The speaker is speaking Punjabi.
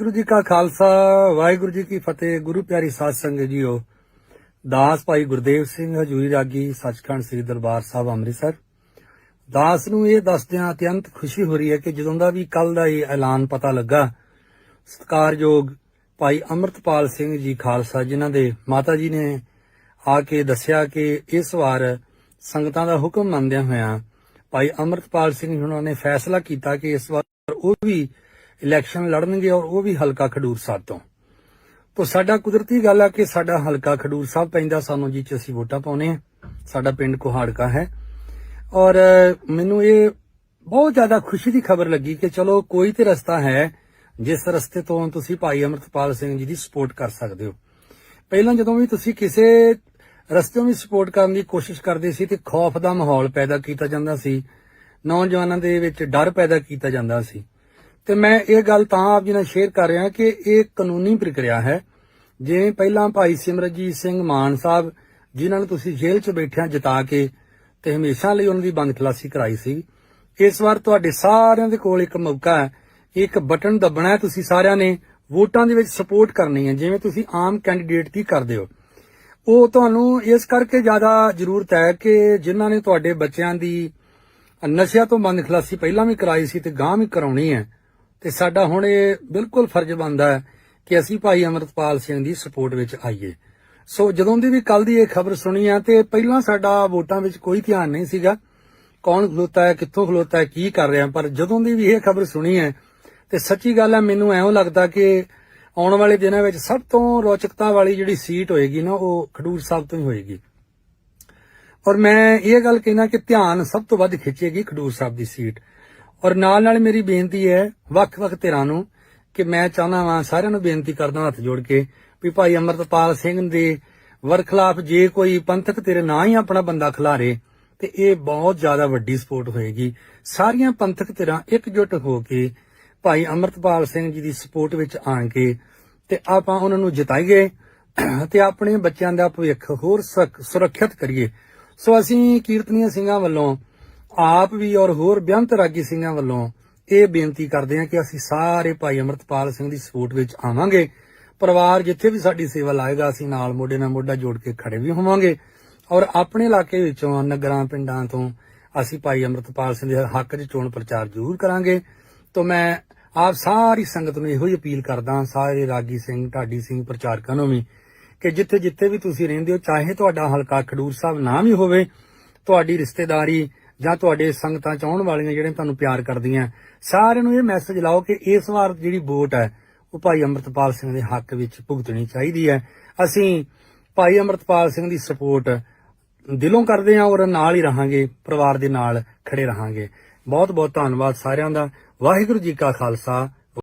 ਵਾਹਿਗੁਰੂ ਜੀ ਕਾ ਖਾਲਸਾ, ਵਾਹਿਗੁਰੂ ਜੀ ਕੀ ਫਤਿਹ, ਗੁਰੂ ਪਿਆਰੀ ਸਾਧ ਸੰਗਤ ਜੀਓ। ਦਾਸ ਭਾਈ ਗੁਰਦੇਵ ਸਿੰਘ ਹਜੂਰੀ ਰਾਗੀ, ਸੱਚਖੰਡ ਸ੍ਰੀ ਦਰਬਾਰ ਸਾਹਿਬ, ਅੰਮ੍ਰਿਤਸਰ। ਦਾਸ ਨੂੰ ਇਹ ਦੱਸਦਿਆਂ ਅਤਿਅੰਤ ਖੁਸ਼ੀ ਹੋ ਰਹੀ ਹੈ ਕਿ ਜਦੋਂ ਦਾ ਵੀ ਕੱਲ ਦਾ ਇਹ ਐਲਾਨ ਪਤਾ ਲੱਗਾ, ਸਤਿਕਾਰਯੋਗ ਭਾਈ ਅਮਰਤਪਾਲ ਸਿੰਘ ਜੀ ਖਾਲਸਾ, ਜਿਨ੍ਹਾਂ ਦੇ ਮਾਤਾ ਜੀ ਨੇ ਆ ਕੇ ਦੱਸਿਆ ਕਿ ਇਸ ਵਾਰ ਸੰਗਤਾਂ ਦਾ ਹੁਕਮ ਮੰਨਦਿਆਂ ਹੋਇਆਂ ਭਾਈ ਅਮਰਤਪਾਲ ਸਿੰਘ ਜੀ ਨੇ ਫੈਸਲਾ ਕੀਤਾ ਕਿ ਇਸ ਵਾਰ ਉਹ ਵੀ ਇਲੈਕਸ਼ਨ ਲੜਨਗੇ ਔਰ ਉਹ ਵੀ ਹਲਕਾ ਖਡੂਰ ਸਾਹਿਬ ਤੋਂ। ਤੋ ਸਾਡਾ ਕੁਦਰਤੀ ਗੱਲ ਆ ਕਿ ਸਾਡਾ ਹਲਕਾ ਖਡੂਰ ਸਾਹਿਬ ਪੈਂਦਾ ਸਾਨੂੰ ਜੀ ਚ ਅਸੀਂ ਵੋਟਾਂ ਪਾਉਨੇ ਆ। ਸਾਡਾ ਪਿੰਡ ਕੋਹਾੜਕਾ ਹੈ। ਔਰ ਮੈਨੂੰ ਇਹ ਬਹੁਤ ਜ਼ਿਆਦਾ ਖੁਸ਼ੀ ਦੀ ਖਬਰ ਲੱਗੀ ਕਿ ਚਲੋ ਕੋਈ ਤੇ ਰਸਤਾ ਹੈ, ਜਿਸ ਰਸਤੇ ਤੋਂ ਤੁਸੀਂ ਭਾਈ ਅਮਰਤਪਾਲ ਸਿੰਘ ਜੀ ਦੀ ਸਪੋਰਟ ਕਰ ਸਕਦੇ ਹੋ। ਪਹਿਲਾਂ ਜਦੋਂ ਵੀ ਤੁਸੀਂ ਕਿਸੇ ਰਸਤੇ ਵੀ ਸਪੋਰਟ ਕਰਨ ਦੀ ਕੋਸ਼ਿਸ਼ ਕਰਦੇ ਸੀ ਤੇ ਖੌਫ ਦਾ ਮਾਹੌਲ ਪੈਦਾ ਕੀਤਾ ਜਾਂਦਾ ਸੀ, ਨੌਜਵਾਨਾਂ ਦੇ ਵਿੱਚ ਡਰ ਪੈਦਾ ਕੀਤਾ ਜਾਂਦਾ ਸੀ। ਤੇ ਮੈਂ ਇਹ ਗੱਲ ਤਾਂ ਆਪ ਜੀ ਨਾਲ ਸ਼ੇਅਰ ਕਰ ਰਿਹਾ ਕਿ ਇਹ ਕਾਨੂੰਨੀ ਪ੍ਰਕਿਰਿਆ ਹੈ। ਜਿਵੇਂ ਪਹਿਲਾਂ ਭਾਈ ਸਿਮਰਜੀਤ ਸਿੰਘ ਮਾਨ ਸਾਹਿਬ, ਜਿਨ੍ਹਾਂ ਨੂੰ ਤੁਸੀਂ ਜੇਲ੍ਹ 'ਚ ਬੈਠਿਆਂ ਜਿਤਾ ਕੇ ਤੇ ਹਮੇਸ਼ਾ ਲਈ ਉਹਨਾਂ ਦੀ ਬੰਦ ਖਲਾਸੀ ਕਰਾਈ ਸੀ, ਇਸ ਵਾਰ ਤੁਹਾਡੇ ਸਾਰਿਆਂ ਦੇ ਕੋਲ ਇੱਕ ਮੌਕਾ ਹੈ। ਇੱਕ ਬਟਨ ਦਬਣਾ ਤੁਸੀਂ ਸਾਰਿਆਂ ਨੇ, ਵੋਟਾਂ ਦੇ ਵਿੱਚ ਸਪੋਰਟ ਕਰਨੀ ਹੈ, ਜਿਵੇਂ ਤੁਸੀਂ ਆਮ ਕੈਂਡੀਡੇਟ ਕੀ ਕਰਦੇ ਹੋ। ਉਹ ਤੁਹਾਨੂੰ ਇਸ ਕਰਕੇ ਜ਼ਿਆਦਾ ਜ਼ਰੂਰਤ ਹੈ ਕਿ ਜਿਨ੍ਹਾਂ ਨੇ ਤੁਹਾਡੇ ਬੱਚਿਆਂ ਦੀ ਨਸ਼ਿਆਂ ਤੋਂ ਬੰਦ ਖਲਾਸੀ ਪਹਿਲਾਂ ਵੀ ਕਰਾਈ ਸੀ ਤੇ ਗਾਂ ਵੀ ਕਰਾਉਣੀ ਹੈ। ਤੇ ਸਾਡਾ ਹੁਣ ਇਹ ਬਿਲਕੁਲ ਫਰਜ਼ ਬਣਦਾ ਹੈ ਕਿ ਅਸੀਂ ਭਾਈ ਅਮਰਤਪਾਲ ਸਿੰਘ ਦੀ ਸਪੋਰਟ ਵਿੱਚ ਆਈਏ। ਸੋ ਜਦੋਂ ਦੀ ਵੀ ਕੱਲ ਦੀ ਇਹ ਖਬਰ ਸੁਣੀ ਆ ਤੇ ਪਹਿਲਾਂ ਸਾਡਾ ਵੋਟਾਂ ਵਿੱਚ ਕੋਈ ਧਿਆਨ ਨਹੀਂ ਸੀਗਾ, ਕੌਣ ਖਲੋਤਾ ਹੈ, ਕਿੱਥੋਂ ਖਲੋਤਾ ਹੈ, ਕੀ ਕਰ ਰਿਹਾ, ਪਰ ਜਦੋਂ ਦੀ ਵੀ ਇਹ ਖਬਰ ਸੁਣੀ ਹੈ ਤੇ ਸੱਚੀ ਗੱਲ ਹੈ ਮੈਨੂੰ ਐਵੇਂ ਲੱਗਦਾ ਕਿ ਆਉਣ ਵਾਲੇ ਦਿਨਾਂ ਵਿੱਚ ਸਭ ਤੋਂ ਰੌਚਕਤਾ ਵਾਲੀ ਜਿਹੜੀ ਸੀਟ ਹੋਏਗੀ ਨਾ, ਉਹ ਖਡੂਰ ਸਾਹਿਬ ਤੋਂ ਹੀ ਹੋਏਗੀ। ਔਰ ਮੈਂ ਇਹ ਗੱਲ ਕਹਿਣਾ ਕਿ ਧਿਆਨ ਸਭ ਤੋਂ ਵੱਧ ਖਿੱਚੇਗੀ ਖਡੂਰ ਸਾਹਿਬ ਦੀ ਸੀਟ। ਔਰ ਨਾਲ ਨਾਲ ਮੇਰੀ ਬੇਨਤੀ ਹੈ ਵੱਖ-ਵੱਖ ਧਿਰਾਂ ਨੂੰ, ਕਿ ਮੈਂ ਚਾਹੁੰਦਾ ਵਾਂ ਸਾਰਿਆਂ ਨੂੰ ਬੇਨਤੀ ਕਰਦਾ ਹੱਥ ਜੋੜ ਕੇ ਵੀ ਭਾਈ ਅਮਰਤਪਾਲ ਸਿੰਘ ਦੇ ਵਰ ਖਿਲਾਫ਼ ਜੇ ਕੋਈ ਪੰਥਕ ਤੇਰੇ ਨਾਂ ਹੀ ਆਪਣਾ ਬੰਦਾ ਖਿਲਾਰੇ, ਤੇ ਇਹ ਬਹੁਤ ਜ਼ਿਆਦਾ ਵੱਡੀ ਸਪੋਰਟ ਹੋਏਗੀ। ਸਾਰੀਆਂ ਪੰਥਕ ਧਿਰਾਂ ਇਕਜੁੱਟ ਹੋ ਕੇ ਭਾਈ ਅਮਰਤਪਾਲ ਸਿੰਘ ਜੀ ਦੀ ਸਪੋਰਟ ਵਿੱਚ ਆਣ ਕੇ ਤੇ ਆਪਾਂ ਉਹਨਾਂ ਨੂੰ ਜਿਤਾਈਏ ਤੇ ਆਪਣੇ ਬੱਚਿਆਂ ਦਾ ਭਵਿੱਖ ਹੋਰ ਸੁਰੱਖ- ਸੁਰੱਖਿਅਤ ਕਰੀਏ। ਸੋ ਅਸੀਂ ਕੀਰਤਨੀਆ ਸਿੰਘਾਂ ਵੱਲੋਂ ਆਪ ਵੀ ਔਰ ਹੋਰ ਬੇਅੰਤ ਰਾਗੀ ਸਿੰਘਾਂ ਵੱਲੋਂ ਇਹ ਬੇਨਤੀ ਕਰਦੇ ਹਾਂ ਕਿ ਅਸੀਂ ਸਾਰੇ ਭਾਈ ਅਮਰਤਪਾਲ ਸਿੰਘ ਦੀ ਸਪੋਰਟ ਵਿੱਚ ਆਵਾਂਗੇ। ਪਰਿਵਾਰ ਜਿੱਥੇ ਵੀ ਸਾਡੀ ਸੇਵਾ ਲਾਏਗਾ, ਅਸੀਂ ਨਾਲ ਮੋਢੇ ਨਾਲ ਮੋਢਾ ਜੋੜ ਕੇ ਖੜੇ ਵੀ ਹੋਵਾਂਗੇ। ਔਰ ਆਪਣੇ ਇਲਾਕੇ ਵਿੱਚੋਂ, ਨਗਰਾਂ, ਪਿੰਡਾਂ ਤੋਂ ਅਸੀਂ ਭਾਈ ਅਮਰਤਪਾਲ ਸਿੰਘ ਦੇ ਹੱਕ 'ਚ ਚੋਣ ਪ੍ਰਚਾਰ ਜ਼ਰੂਰ ਕਰਾਂਗੇ। ਤੋਂ ਮੈਂ ਆਪ ਸਾਰੀ ਸੰਗਤ ਨੂੰ ਇਹੋ ਹੀ ਅਪੀਲ ਕਰਦਾ ਸਾਰੇ ਰਾਗੀ ਸਿੰਘ, ਢਾਡੀ ਸਿੰਘ ਪ੍ਰਚਾਰਕਾਂ ਨੂੰ ਵੀ, ਕਿ ਜਿੱਥੇ ਜਿੱਥੇ ਵੀ ਤੁਸੀਂ ਰਹਿੰਦੇ ਹੋ, ਚਾਹੇ ਤੁਹਾਡਾ ਹਲਕਾ ਖਡੂਰ ਸਾਹਿਬ ਨਾ ਵੀ ਹੋਵੇ, ਤੁਹਾਡੀ ਰਿਸ਼ਤੇਦਾਰੀ ਜਾਂ ਤੁਹਾਡੇ ਸੰਗਤਾਂ 'ਚ ਆਉਣ ਵਾਲੀਆਂ ਜਿਹੜੇ ਤੁਹਾਨੂੰ ਪਿਆਰ ਕਰਦੀਆਂ, ਸਾਰਿਆਂ ਨੂੰ ਇਹ ਮੈਸੇਜ ਲਾਓ ਕਿ ਇਸ ਵਾਰ ਜਿਹੜੀ ਵੋਟ ਹੈ, ਉਹ ਭਾਈ ਅਮਰਤਪਾਲ ਸਿੰਘ ਦੇ ਹੱਕ ਵਿੱਚ ਭੁਗਤਣੀ ਚਾਹੀਦੀ ਹੈ। ਅਸੀਂ ਭਾਈ ਅਮਰਤਪਾਲ ਸਿੰਘ ਦੀ ਸਪੋਰਟ ਦਿਲੋਂ ਕਰਦੇ ਹਾਂ ਔਰ ਨਾਲ ਹੀ ਰਹਾਂਗੇ, ਪਰਿਵਾਰ ਦੇ ਨਾਲ ਖੜੇ ਰਹਾਂਗੇ। ਬਹੁਤ ਬਹੁਤ ਧੰਨਵਾਦ ਸਾਰਿਆਂ ਦਾ। ਵਾਹਿਗੁਰੂ ਜੀ ਕਾ ਖਾਲਸਾ